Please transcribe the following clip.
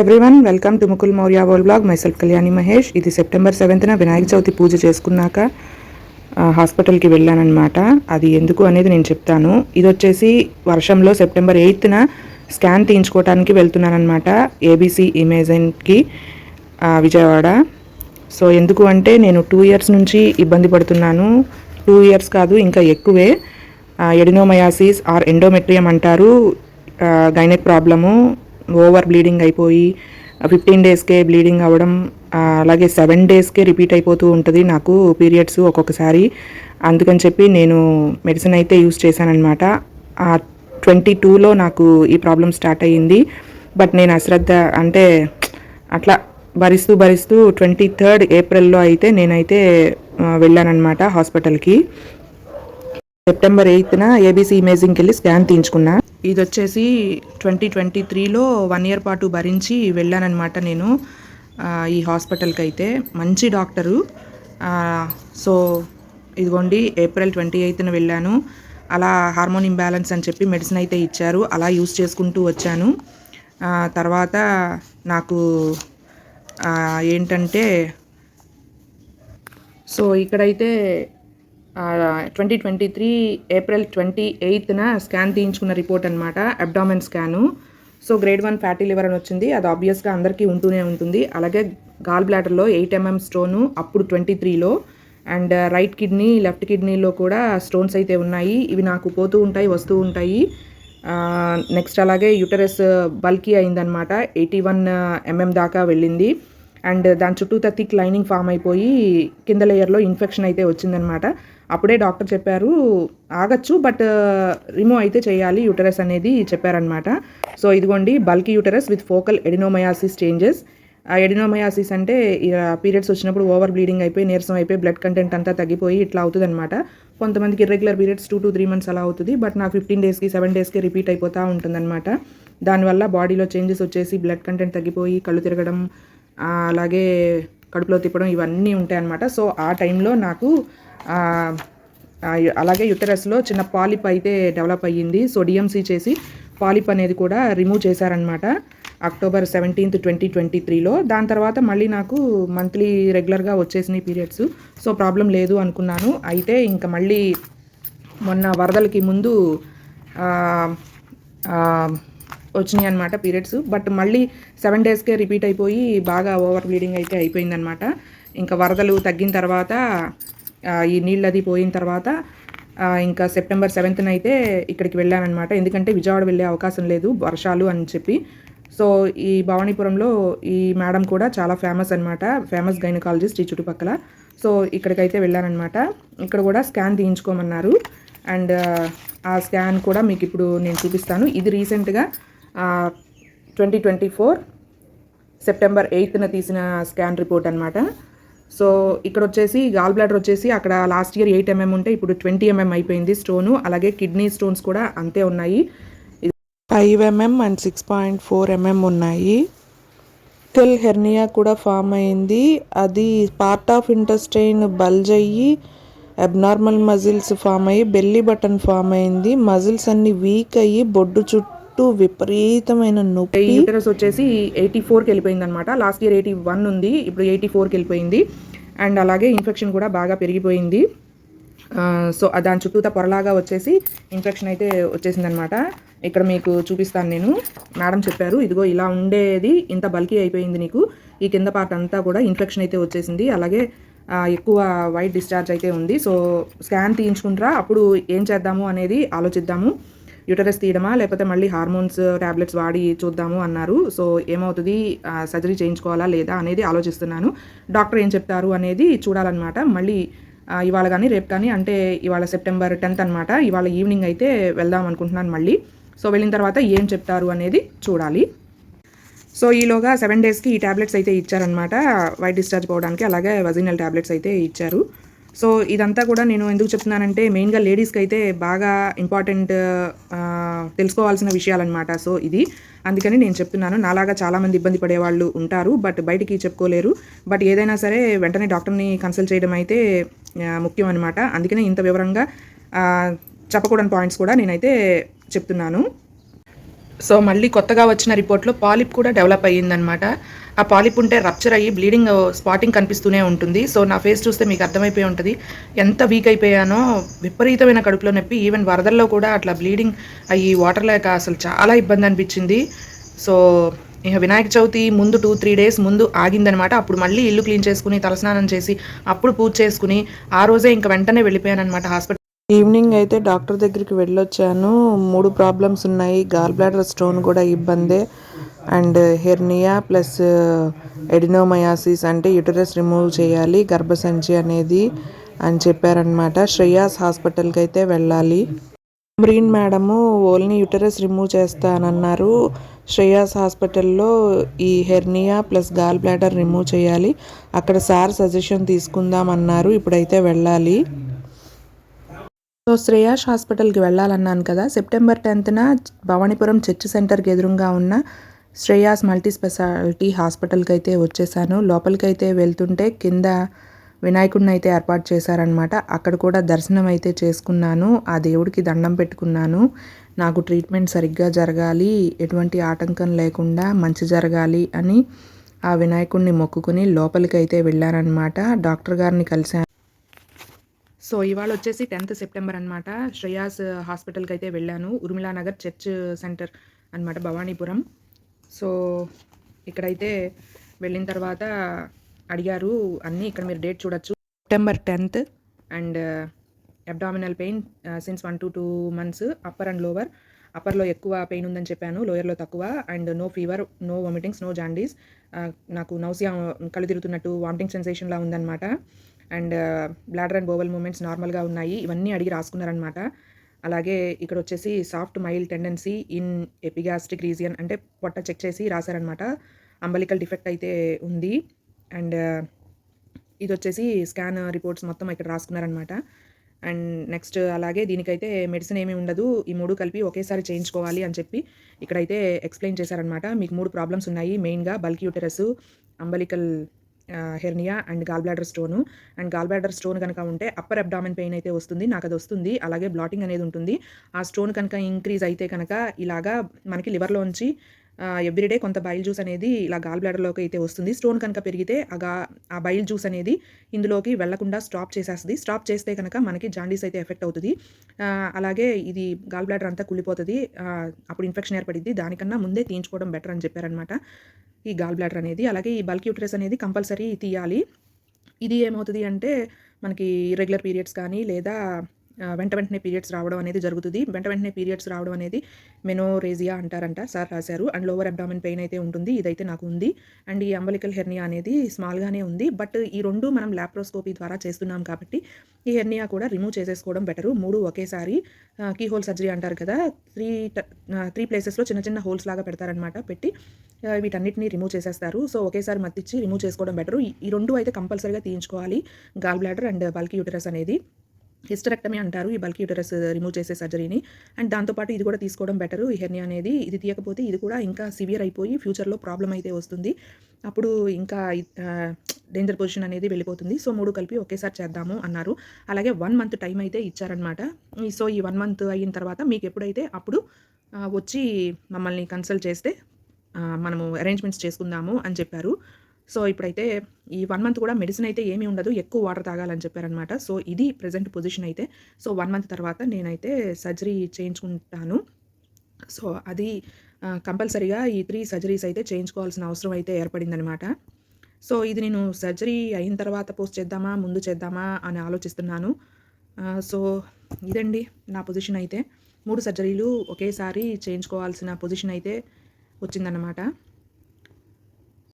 Everyone welcome to Mukul Maurya world blog myself Kalyani Mahesh ఇది September సెవెంత్న వినాయక చవితి పూజ చేసుకున్నాక హాస్పిటల్కి వెళ్ళానన్నమాట. అది ఎందుకు అనేది నేను చెప్తాను. ఇది వచ్చేసి వర్షంలో సెప్టెంబర్ ఎయిత్న స్కాన్ తీయించుకోవడానికి వెళ్తున్నానమాట ఏబీసీ ఇమేజన్కి విజయవాడ. సో ఎందుకు అంటే నేను టూ ఇయర్స్ నుంచి ఇబ్బంది పడుతున్నాను. టూ ఇయర్స్ కాదు ఇంకా ఎక్కువే. ఎడినోమయాసిస్ ఆర్ ఎండోమెట్రియం అంటారు. Gynaec problem. ఓవర్ బ్లీడింగ్ అయిపోయి ఫిఫ్టీన్ డేస్కే బ్లీడింగ్ అవ్వడం అలాగే సెవెన్ డేస్కే రిపీట్ అయిపోతూ ఉంటుంది నాకు పీరియడ్స్ ఒక్కొక్కసారి. అందుకని చెప్పి నేను మెడిసిన్ అయితే యూస్ చేశానమాట ఆ ట్వంటీ టూలో నాకు ఈ ప్రాబ్లం స్టార్ట్ అయ్యింది. బట్ నేను అశ్రద్ధ అంటే అట్లా భరిస్తూ భరిస్తూ ట్వంటీ థర్డ్ ఏప్రిల్లో అయితే నేనైతే వెళ్ళానన్నమాట హాస్పిటల్కి. సెప్టెంబర్ ఎయిత్న ఏబీసీ ఇమేజింగ్కి వెళ్ళి స్కాన్ తీయించుకున్నా. ఇది వచ్చేసి ట్వంటీ ట్వంటీ త్రీలో వన్ ఇయర్ పాటు భరించి వెళ్ళానన్నమాట నేను ఈ హాస్పిటల్కి అయితే. మంచి డాక్టరు. సో ఇదిగోండి ఏప్రిల్ ట్వంటీ ఎయిత్న వెళ్ళాను. అలా హార్మోన్ ఇంబ్యాలెన్స్ అని చెప్పి మెడిసిన్ అయితే ఇచ్చారు. అలా యూస్ చేసుకుంటూ వచ్చాను. తర్వాత నాకు ఏంటంటే సో ఇక్కడైతే twenty twenty three April twenty ఎయిత్న scan తీయించుకున్న రిపోర్ట్ అనమాట abdomen scan so grade one fatty liver అని వచ్చింది. అది ఆబ్వియస్గా అందరికీ ఉంటూనే ఉంటుంది. అలాగే గాల్ బ్లాడర్లో ఎయిట్ ఎంఎం స్టోను అప్పుడు ట్వంటీ త్రీలో అండ్ రైట్ కిడ్నీ లెఫ్ట్ కిడ్నీలో కూడా స్టోన్స్ అయితే ఉన్నాయి. ఇవి నాకు పోతూ ఉంటాయి వస్తూ ఉంటాయి. నెక్స్ట్ అలాగే యూటరస్ బల్కీ అయిందనమాట ఎయిటీ వన్ ఎంఎం దాకా వెళ్ళింది. అండ్ దాని చుట్టూ థిక్ లైనింగ్ ఫామ్ అయిపోయి కింద లేయర్లో ఇన్ఫెక్షన్ అయితే వచ్చిందనమాట అప్పుడే డాక్టర్ చెప్పారు ఆగచ్చు బట్ రిమూవ్ అయితే చేయాలి యూటరస్ అనేది చెప్పారనమాట సో ఇదిగోండి bulky uterus with focal adenomyosis changes. ఆ ఎడినోమయాసిస్ అంటే పీరియడ్స్ వచ్చినప్పుడు ఓవర్ బ్లీడింగ్ అయిపోయి నీరసం అయిపోయి బ్లడ్ కంటెంట్ అంతా తగ్గిపోయి ఇట్లా అవుతుందనమాట కొంతమందికి irregular periods two to three months అలా అవుతుంది బట్ నాకు ఫిఫ్టీన్ డేస్కి సెవెన్ డేస్కి రిపీట్ అయిపోతూ ఉంటుందన్నమాట. దానివల్ల బాడీలో చేంజెస్ వచ్చేసి బ్లడ్ కంటెంట్ తగ్గిపోయి కళ్ళు తిరగడం అలాగే కడుపులో తిప్పడం ఇవన్నీ ఉంటాయి అనమాట సో ఆ టైంలో నాకు అలాగే యుటరస్లో చిన్న పాలిప్ అయితే డెవలప్ అయ్యింది. సో డిఎంసీ చేసి పాలిప్ అనేది కూడా రిమూవ్ చేశారనమాట అక్టోబర్ సెవెంటీన్త్ ట్వంటీ ట్వంటీ త్రీలో. దాని తర్వాత మళ్ళీ నాకు మంత్లీ రెగ్యులర్గా వచ్చేసినాయి పీరియడ్స్. సో ప్రాబ్లం లేదు అనుకున్నాను. అయితే ఇంకా మళ్ళీ మొన్న వరదలకి ముందు వచ్చినాయి అనమాట పీరియడ్స్ బట్ మళ్ళీ సెవెన్ డేస్కే రిపీట్ అయిపోయి బాగా ఓవర్ బ్లీడింగ్ అయితే అయిపోయిందనమాట ఇంకా వరదలు తగ్గిన తర్వాత ఈ నీళ్ళు అది పోయిన తర్వాత ఇంకా సెప్టెంబర్ సెవెంత్న అయితే ఇక్కడికి వెళ్ళానమాట ఎందుకంటే విజయవాడ వెళ్ళే అవకాశం లేదు వర్షాలు అని చెప్పి. సో ఈ భవానీపురంలో ఈ మేడం కూడా చాలా ఫేమస్ అనమాట ఫేమస్ గైనకాలజిస్ట్ ఈ చుట్టుపక్కల. సో ఇక్కడికైతే వెళ్ళానమాట ఇక్కడ కూడా స్కాన్ తీయించుకోమన్నారు. అండ్ ఆ స్కాన్ కూడా మీకు ఇప్పుడు నేను చూపిస్తాను. ఇది రీసెంట్గా ట్వంటీ ట్వంటీ ఫోర్ సెప్టెంబర్ ఎయిత్న తీసిన స్కాన్ రిపోర్ట్ అనమాట సో ఇక్కడ వచ్చేసి గాల్ బ్లాడర్ వచ్చేసి అక్కడ లాస్ట్ ఇయర్ ఎయిట్ ఎంఎం ఉంటే ఇప్పుడు ట్వంటీ ఎంఎం అయిపోయింది స్టోను అలాగే కిడ్నీ స్టోన్స్ కూడా అంతే ఉన్నాయి. Five mm and six point four mm ఉన్నాయి. టిల్ హెర్నియా కూడా ఫామ్ అయింది. అది పార్ట్ ఆఫ్ ఇంటెస్టైన్ బల్జ్ అయ్యి అబ్నార్మల్ మజిల్స్ ఫామ్ అయ్యి బెల్లీ బటన్ ఫామ్ అయింది. మజిల్స్ అన్ని వీక్ అయ్యి బొడ్డు చుట్టూ విపరీతమైన నొప్పి. యూటరస్ వచ్చేసి ఎయిటీ ఫోర్కి వెళ్ళిపోయింది అనమాట లాస్ట్ ఇయర్ ఎయిటీ వన్ ఉంది ఇప్పుడు ఎయిటీ ఫోర్కి వెళ్ళిపోయింది. అండ్ అలాగే ఇన్ఫెక్షన్ కూడా బాగా పెరిగిపోయింది. సో దాని చుట్టూతా పొరలాగా వచ్చేసి ఇన్ఫెక్షన్ అయితే వచ్చేసిందనమాట ఇక్కడ మీకు చూపిస్తాను నేను. మేడం చెప్పారు ఇదిగో ఇలా ఉండేది ఇంత బల్కీ అయిపోయింది నీకు. ఈ కింద పార్ట్ అంతా కూడా ఇన్ఫెక్షన్ అయితే వచ్చేసింది. అలాగే ఎక్కువ వైట్ డిశ్చార్జ్ అయితే ఉంది. సో స్కాన్ తీయించుకుంటారా అప్పుడు ఏం చేద్దాము అనేది ఆలోచిద్దాము. యూటరస్ తీయడమా? లేకపోతే మళ్ళీ హార్మోన్స్ ట్యాబ్లెట్స్ వాడి చూద్దాము అన్నారు. సో ఏమవుతుంది? సర్జరీ చేయించుకోవాలా లేదా అనేది ఆలోచిస్తున్నాను. డాక్టర్ ఏం చెప్తారు అనేది చూడాలన్నమాట. మళ్ళీ ఇవాళ కానీ రేపు కానీ అంటే ఇవాళ సెప్టెంబర్ టెన్త్ అనమాట ఇవాళ ఈవినింగ్ అయితే వెళ్దాం అనుకుంటున్నాను మళ్ళీ. సో వెళ్ళిన తర్వాత ఏం చెప్తారు అనేది చూడాలి. సో ఈలోగా సెవెన్ డేస్కి ఈ ట్యాబ్లెట్స్ అయితే ఇచ్చారనమాట వైట్ డిశ్చార్జ్ పోవడానికి అలాగే వజినల్ ట్యాబ్లెట్స్ అయితే ఇచ్చారు. సో ఇదంతా కూడా నేను ఎందుకు చెప్తున్నానంటే మెయిన్గా లేడీస్కి అయితే బాగా ఇంపార్టెంట్ తెలుసుకోవాల్సిన విషయాలన్నమాట. సో ఇది. అందుకని నేను చెప్తున్నాను. నాలాగా చాలామంది ఇబ్బంది పడే వాళ్ళు ఉంటారు బట్ బయటికి చెప్పుకోలేరు. బట్ ఏదైనా సరే వెంటనే డాక్టర్ని కన్సల్ట్ చేయడం అయితే ముఖ్యం అనమాట అందుకనే ఇంత వివరంగా చెప్పకూడని పాయింట్స్ కూడా నేనైతే చెప్తున్నాను. సో మళ్ళీ కొత్తగా వచ్చిన రిపోర్ట్లో పాలిప్ కూడా డెవలప్ అయ్యిందనమాట ఆ పాలిప్ ఉంటే రప్చర్ అయ్యి బ్లీడింగ్ స్పాటింగ్ uh, కనిపిస్తూనే ఉంటుంది. సో నా ఫేస్ చూస్తే మీకు అర్థమైపోయి ఉంటుంది. ఎంత వీక్ అయిపోయానో విపరీతమైన కడుపులో నొప్పి. ఈవెన్ వరదల్లో కూడా అట్లా బ్లీడింగ్ అయ్యి వాటర్ లేక అసలు చాలా ఇబ్బంది అనిపించింది. సో ఇక వినాయక చవితి ముందు టూ త్రీ డేస్ ముందు ఆగిందనమాట. అప్పుడు మళ్ళీ ఇల్లు క్లీన్ చేసుకుని తలస్నానం చేసి అప్పుడు పూజ చేసుకుని ఆ రోజే ఇంకా వెంటనే వెళ్ళిపోయాను అనమాట హాస్పిటల్ ఈవినింగ్ అయితే డాక్టర్ దగ్గరికి వెళ్ళొచ్చాను. మూడు ప్రాబ్లమ్స్ ఉన్నాయి. గాల్ బ్లాడర్ స్టోన్ కూడా ఇబ్బందే. అండ్ హెర్నియా ప్లస్ ఎడినోమయాసిస్ అంటే యుటరస్ రిమూవ్ చేయాలి గర్భసంచి అనేది అని చెప్పారనమాట శ్రేయాస్ హాస్పిటల్కి అయితే వెళ్ళాలి. మ్రీన్ మేడము ఓన్లీ యుటరస్ రిమూవ్ చేస్తానన్నారు. శ్రేయాస్ హాస్పిటల్లో ఈ hernia plus gall bladder remove చేయాలి. అక్కడ సార్ సజెషన్ తీసుకుందాం అన్నారు ఇప్పుడైతే వెళ్ళాలి. సో శ్రేయాష్ హాస్పిటల్కి వెళ్ళాలన్నాను కదా. సెప్టెంబర్ టెన్త్న భవానీపురం చర్చ్ సెంటర్కి ఎదురుగా ఉన్న శ్రేయాస్ మల్టీ స్పెషాలిటీ హాస్పిటల్కి అయితే వచ్చేసాను. లోపలికైతే వెళ్తుంటే కింద వినాయకుడిని అయితే ఏర్పాటు చేశారనమాట అక్కడ కూడా దర్శనం అయితే చేసుకున్నాను. ఆ దేవుడికి దండం పెట్టుకున్నాను. నాకు ట్రీట్మెంట్ సరిగ్గా జరగాలి ఎటువంటి ఆటంకం లేకుండా మంచి జరగాలి అని ఆ వినాయకుడిని మొక్కుకుని లోపలికైతే వెళ్ళారనమాట డాక్టర్ గారిని కలిశాను. సో ఇవాళ వచ్చేసి టెన్త్ సెప్టెంబర్ అనమాట శ్రేయాస్ హాస్పిటల్కి అయితే వెళ్ళాను. ఉర్మిళానగర్ చర్చ్ సెంటర్ అనమాట భవానీపురం. సో ఇక్కడైతే వెళ్ళిన తర్వాత అడిగారు అన్నీ ఇక్కడ మీరు డేట్ చూడొచ్చు. September tenth. And abdominal pain since one to two months upper and lower అప్పర్లో ఎక్కువ పెయిన్ ఉందని చెప్పాను లోయర్లో తక్కువ. And no fever no vomitings no jaundice నాకు నౌసియా కళ్ళు తిరుగుతున్నట్టు వామిటింగ్ సెన్సేషన్లా ఉందన్నమాట. And bladder and bowel movements నార్మల్గా ఉన్నాయి. ఇవన్నీ అడిగి రాసుకున్నారనమాట అలాగే ఇక్కడ వచ్చేసి soft mild tendency in epigastric region అంటే పొట్ట చెక్ చేసి రాశారనమాట అంబలికల్ డిఫెక్ట్ అయితే ఉంది. అండ్ ఇది వచ్చేసి స్కాన్ రిపోర్ట్స్ మొత్తం ఇక్కడ రాసుకున్నారనమాట అండ్ నెక్స్ట్ అలాగే దీనికైతే మెడిసిన్ ఏమీ ఉండదు. ఈ మూడు కలిపి ఒకేసారి చేయించుకోవాలి అని చెప్పి ఇక్కడైతే ఎక్స్ప్లెయిన్ చేశారనమాట మీకు మూడు ప్రాబ్లమ్స్ ఉన్నాయి మెయిన్గా bulk uterus umbilical hernia and gall bladder stone. And gall bladder stone కనుక ఉంటే అప్పర్ అబ్డామిన్ పెయిన్ అయితే వస్తుంది నాకు అది వస్తుంది అలాగే బ్లాటింగ్ అనేది ఉంటుంది. ఆ స్టోన్ కనుక ఇంక్రీజ్ అయితే కనుక ఇలాగా మనకి లివర్లోంచి ఎవ్రీడే కొంత బైల్ జ్యూస్ అనేది ఇలా గాల్ బ్లాడర్లోకి అయితే వస్తుంది. స్టోన్ కనుక పెరిగితే అగా ఆ బైల్ జ్యూస్ అనేది ఇందులోకి వెళ్ళకుండా స్టాప్ చేసేస్తుంది. స్టాప్ చేస్తే కనుక మనకి జాండీస్ అయితే ఎఫెక్ట్ అవుతుంది. అలాగే ఇది గాల్ బ్లాడర్ అంతా కుళ్ళిపోతుంది. అప్పుడు ఇన్ఫెక్షన్ ఏర్పడింది దానికన్నా ముందే తీయించుకోవడం బెటర్ అని చెప్పారనమాట. ఈ గాల్ బ్లాడర్ అనేది అలాగే ఈ బల్క్ యూట్రస్ అనేది కంపల్సరీ తీయాలి. ఇది ఏమవుతుంది అంటే మనకి రెగ్యులర్ పీరియడ్స్ కానీ లేదా వెంట వెంటనే పీరియడ్స్ రావడం అనేది జరుగుతుంది. వెంట వెంటనే పీరియడ్స్ రావడం అనేది మెనోరేజియా అంటారంట సార్ రాశారు. అండ్ లోవర్ అబ్డామిన్ పెయిన్ అయితే ఉంటుంది. ఇదైతే నాకు ఉంది. అండ్ ఈ అంబలికల్ హెర్నియా అనేది స్మాల్గానే ఉంది. బట్ ఈ రెండు మనం ల్యాప్రోస్కోపీ ద్వారా చేస్తున్నాం కాబట్టి ఈ హెర్నియా కూడా రిమూవ్ చేసేసుకోవడం బెటరు మూడు ఒకేసారి కీ హోల్ సర్జరీ అంటారు కదా త్రీ త్రీ ప్లేసెస్లో చిన్న చిన్న హోల్స్ లాగా పెడతారనమాట పెట్టి వీటన్నిటిని రిమూవ్ చేసేస్తారు. సో ఒకేసారి మత్తిచ్చి రిమూవ్ చేసుకోవడం బెటరు ఈ రెండు అయితే కంపల్సరీగా తీయించుకోవాలి. Gall bladder and bulky uterus అనేది. హిస్టరెక్టమీ అంటారు. ఈ బల్క్ యూటరస్ రిమూవ్ చేసే సర్జరీని. అండ్ దాంతోపాటు ఇది కూడా తీసుకోవడం బెటర్. ఈ హెర్నియా అనేది ఇది తీయకపోతే ఇది కూడా ఇంకా సివియర్ అయిపోయి ఫ్యూచర్లో ప్రాబ్లం అయితే వస్తుంది. అప్పుడు ఇంకా డేంజర్ పొజిషన్ అనేది వెళ్ళిపోతుంది. సో మూడు కలిపి ఒకేసారి చేద్దాము అన్నారు. అలాగే వన్ మంత్ టైం అయితే ఇచ్చారనమాట సో ఈ వన్ మంత్ అయిన తర్వాత మీకు ఎప్పుడైతే అప్పుడు వచ్చి మమ్మల్ని కన్సల్ట్ చేస్తే మనము అరేంజ్మెంట్స్ చేసుకుందాము అని చెప్పారు. సో ఇప్పుడైతే ఈ వన్ మంత్ కూడా మెడిసిన్ అయితే ఏమీ ఉండదు ఎక్కువ వాటర్ తాగాలని చెప్పారనమాట సో ఇది ప్రజెంట్ పొజిషన్ అయితే. సో వన్ మంత్ తర్వాత నేనైతే సర్జరీ చేయించుకుంటాను. సో అది కంపల్సరీగా ఈ త్రీ సర్జరీస్ అయితే చేయించుకోవాల్సిన అవసరం అయితే ఏర్పడిందనమాట సో ఇది నేను సర్జరీ అయిన తర్వాత పోస్ట్ చేద్దామా ముందు చేద్దామా అని ఆలోచిస్తున్నాను. సో ఇదండి నా పొజిషన్ అయితే. మూడు సర్జరీలు ఒకేసారి చేయించుకోవాల్సిన పొజిషన్ అయితే వచ్చిందన్నమాట.